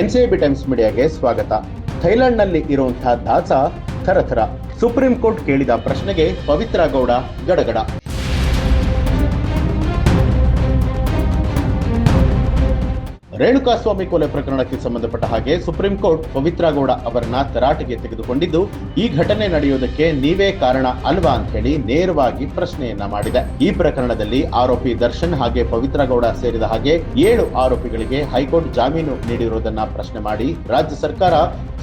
NCB times ಮೀಡಿಯಾಗೆ ಸ್ವಾಗತ. ಥೈಲ್ಯಾಂಡ್ನಲ್ಲಿ ಇರುವಂತಹ ದಾಸ ಥರಥರ ಸುಪ್ರೀಂ ಕೋರ್ಟ್ ಕೇಳಿದ ಪ್ರಶ್ನೆಗೆ ಪವಿತ್ರ ಗೌಡ ಗಡಗಡ. ರೇಣುಕಾಸ್ವಾಮಿ ಕೊಲೆ ಪ್ರಕರಣಕ್ಕೆ ಸಂಬಂಧಪಟ್ಟ ಹಾಗೆ ಸುಪ್ರೀಂ ಕೋರ್ಟ್ ಪವಿತ್ರ ಗೌಡ ಅವರನ್ನ ತರಾಟೆಗೆ ತೆಗೆದುಕೊಂಡಿದ್ದು, ಈ ಘಟನೆ ನಡೆಯುವುದಕ್ಕೆ ನೀವೇ ಕಾರಣ ಅಲ್ವಾ ಅಂತ ಹೇಳಿ ನೇರವಾಗಿ ಪ್ರಶ್ನೆಯನ್ನ ಮಾಡಿದೆ. ಈ ಪ್ರಕರಣದಲ್ಲಿ ಆರೋಪಿ ದರ್ಶನ್ ಹಾಗೆ ಪವಿತ್ರ ಗೌಡ ಸೇರಿದ ಹಾಗೆ ಏಳು ಆರೋಪಿಗಳಿಗೆ ಹೈಕೋರ್ಟ್ ಜಾಮೀನು ನೀಡಿರುವುದನ್ನ ಪ್ರಶ್ನೆ ಮಾಡಿ ರಾಜ್ಯ ಸರ್ಕಾರ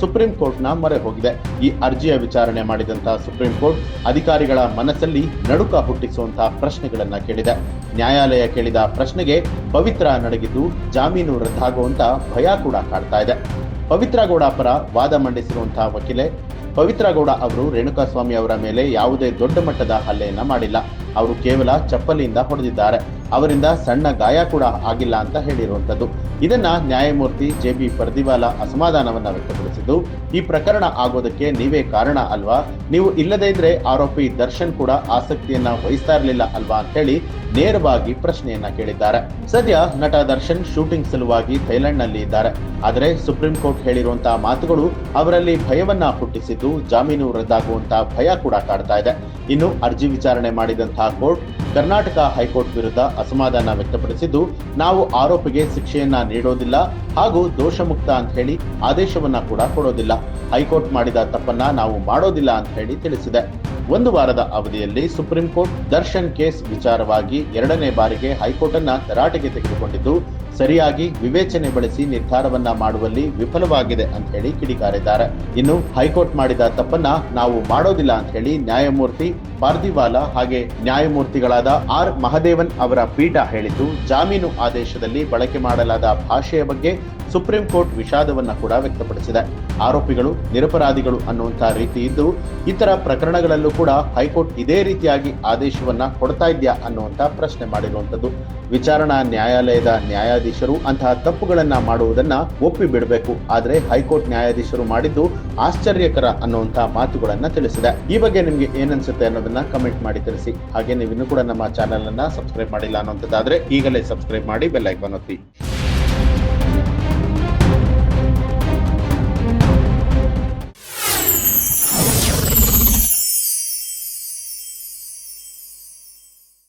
ಸುಪ್ರೀಂ ಕೋರ್ಟ್ನ ಮೊರೆ ಹೋಗಿದೆ. ಈ ಅರ್ಜಿಯ ವಿಚಾರಣೆ ಮಾಡಿದಂತಹ ಸುಪ್ರೀಂ ಕೋರ್ಟ್ ಅಧಿಕಾರಿಗಳ ಮನಸ್ಸಲ್ಲಿ ನಡುಕ ಹುಟ್ಟಿಸುವಂತಹ ಪ್ರಶ್ನೆಗಳನ್ನ ಕೇಳಿದೆ. ನ್ಯಾಯಾಲಯ ಕೇಳಿದ ಪ್ರಶ್ನೆಗೆ ಪವಿತ್ರ ನಡಗಿದ್ದು ಜಾಮೀನು ರದ್ದಾಗುವಂತ ಭಯ ಕೂಡ ಕಾಡ್ತಾ ಇದೆ. ಪವಿತ್ರ ಗೌಡ ಪರ ವಾದ ಮಂಡಿಸಿರುವಂತಹ ವಕೀಲೆ ಪವಿತ್ರ ಗೌಡ ಅವರು ರೇಣುಕಾಸ್ವಾಮಿ ಅವರ ಮೇಲೆ ಯಾವುದೇ ದೊಡ್ಡ ಮಟ್ಟದ ಹಲ್ಲೆಯನ್ನ ಮಾಡಿಲ್ಲ. ಅವರು ಕೇವಲ ಚಪ್ಪಲಿಯಿಂದ ಹೊಡೆದಿದ್ದಾರೆ. ಅವರಿಂದ ಸಣ್ಣ ಗಾಯ ಕೂಡ ಆಗಿಲ್ಲ ಅಂತ ಹೇಳಿರುವಂತದ್ದು ಇದನ್ನ ನ್ಯಾಯಮೂರ್ತಿ ಜೆ ಬಿ ಪರ್ದಿವಾಲ ಅಸಮಾಧಾನವನ್ನ ವ್ಯಕ್ತಪಡಿಸಿದ್ದು, ಈ ಪ್ರಕರಣ ಆಗೋದಕ್ಕೆ ನೀವೇ ಕಾರಣ ಅಲ್ವಾ? ನೀವು ಇಲ್ಲದೇ ಇದ್ರೆ ಆರೋಪಿ ದರ್ಶನ್ ಕೂಡ ಆಸಕ್ತಿಯನ್ನ ವಹಿಸ್ತಾ ಇರಲಿಲ್ಲ ಅಲ್ವಾ ಅಂತ ಹೇಳಿ ನೇರವಾಗಿ ಪ್ರಶ್ನೆಯನ್ನ ಕೇಳಿದ್ದಾರೆ. ಸದ್ಯ ನಟ ದರ್ಶನ್ ಶೂಟಿಂಗ್ ಸಲುವಾಗಿ ಥೈಲ್ಯಾಂಡ್ನಲ್ಲಿ ಇದ್ದಾರೆ. ಆದರೆ ಸುಪ್ರೀಂ ಕೋರ್ಟ್ ಹೇಳಿರುವಂತಹ ಮಾತುಗಳು ಅವರಲ್ಲಿ ಭಯವನ್ನ ಹುಟ್ಟಿಸಿದ್ದು ಜಾಮೀನು ರದ್ದಾಗುವಂತಹ ಭಯ ಕೂಡ ಕಾಡ್ತಾ ಇದೆ. ಇನ್ನು ಅರ್ಜಿ ವಿಚಾರಣೆ ಮಾಡಿದಂತಹ ಕೋರ್ಟ್ ಕರ್ನಾಟಕ ಹೈಕೋರ್ಟ್ ವಿರುದ್ಧ ಅಸಮಾಧಾನ ವ್ಯಕ್ತಪಡಿಸಿದ್ದು, ನಾವು ಆರೋಪಿಗೆ ಶಿಕ್ಷೆಯನ್ನ ನೀಡೋದಿಲ್ಲ ಹಾಗೂ ದೋಷಮುಕ್ತ ಅಂತ ಹೇಳಿ ಆದೇಶವನ್ನ ಕೂಡ ಕೊಡೋದಿಲ್ಲ. ಹೈಕೋರ್ಟ್ ಮಾಡಿದ ತಪ್ಪನ್ನ ನಾವು ಮಾಡೋದಿಲ್ಲ ಅಂತ ಹೇಳಿ ತಿಳಿಸಿದೆ. ಒಂದು ವಾರದ ಅವಧಿಯಲ್ಲಿ ಸುಪ್ರೀಂ ಕೋರ್ಟ್ ದರ್ಶನ್ ಕೇಸ್ ವಿಚಾರವಾಗಿ ಎರಡನೇ ಬಾರಿಗೆ ಹೈಕೋರ್ಟ್ ಅನ್ನ ತರಾಟೆಗೆ ತೆಗೆದುಕೊಂಡಿದ್ದು ಸರಿಯಾಗಿ ವಿವೇಚನೆ ಬಳಸಿ ನಿರ್ಧಾರವನ್ನ ಮಾಡುವಲ್ಲಿ ವಿಫಲವಾಗಿದೆ ಅಂತ ಹೇಳಿ ಕಿಡಿಕಾರಿದ್ದಾರೆ. ಇನ್ನು ಹೈಕೋರ್ಟ್ ಮಾಡಿದ ತಪ್ಪನ್ನ ನಾವು ಮಾಡೋದಿಲ್ಲ ಅಂತ ಹೇಳಿ ನ್ಯಾಯಮೂರ್ತಿ ಪಾರ್ದಿವಾಲ ಹಾಗೆ ನ್ಯಾಯಮೂರ್ತಿಗಳಾದ ಆರ್ ಮಹದೇವನ್ ಅವರ ಪೀಠ ಹೇಳಿದ್ದು, ಜಾಮೀನು ಆದೇಶದಲ್ಲಿ ಬಳಕೆ ಮಾಡಲಾದ ಭಾಷೆಯ ಬಗ್ಗೆ ಸುಪ್ರೀಂ ಕೋರ್ಟ್ ವಿಷಾದವನ್ನ ಕೂಡ ವ್ಯಕ್ತಪಡಿಸಿದೆ. ಆರೋಪಿಗಳು ನಿರಪರಾಧಿಗಳು ಅನ್ನುವಂತಹ ರೀತಿ ಇದ್ದು, ಇತರ ಪ್ರಕರಣಗಳಲ್ಲೂ ಕೂಡ ಹೈಕೋರ್ಟ್ ಇದೇ ರೀತಿಯಾಗಿ ಆದೇಶವನ್ನ ಕೊಡ್ತಾ ಇದೆಯಾ ಅನ್ನುವಂತ ಪ್ರಶ್ನೆ ಮಾಡಿರುವಂತದ್ದು ವಿಚಾರಣಾ ನ್ಯಾಯಾಲಯದ ನ್ಯಾಯಾಧೀಶರು ಅಂತಹ ತಪ್ಪುಗಳನ್ನ ಮಾಡುವುದನ್ನ ಒಪ್ಪಿ ಬಿಡಬೇಕು. ಆದ್ರೆ ಹೈಕೋರ್ಟ್ ನ್ಯಾಯಾಧೀಶರು ಮಾಡಿದ್ದು ಆಶ್ಚರ್ಯಕರ ಅನ್ನುವಂತಹ ಮಾತುಗಳನ್ನ ತಿಳಿಸಿದೆ. ಈ ಬಗ್ಗೆ ನಿಮ್ಗೆ ಏನನ್ಸುತ್ತೆ ಅನ್ನೋದನ್ನ ಕಮೆಂಟ್ ಮಾಡಿ ತಿಳಿಸಿ. ಹಾಗೆ ನೀವು ಕೂಡ ನಮ್ಮ ಚಾನೆಲ್ ಅನ್ನ ಸಬ್ಸ್ಕ್ರೈಬ್ ಮಾಡಿಲ್ಲ ಅನ್ನೋಂಥದ್ದಾದ್ರೆ ಈಗಲೇ ಸಬ್ಸ್ಕ್ರೈಬ್ ಮಾಡಿ ಬೆಲ್ ಐಕಾನ್ ಒತ್ತಿ.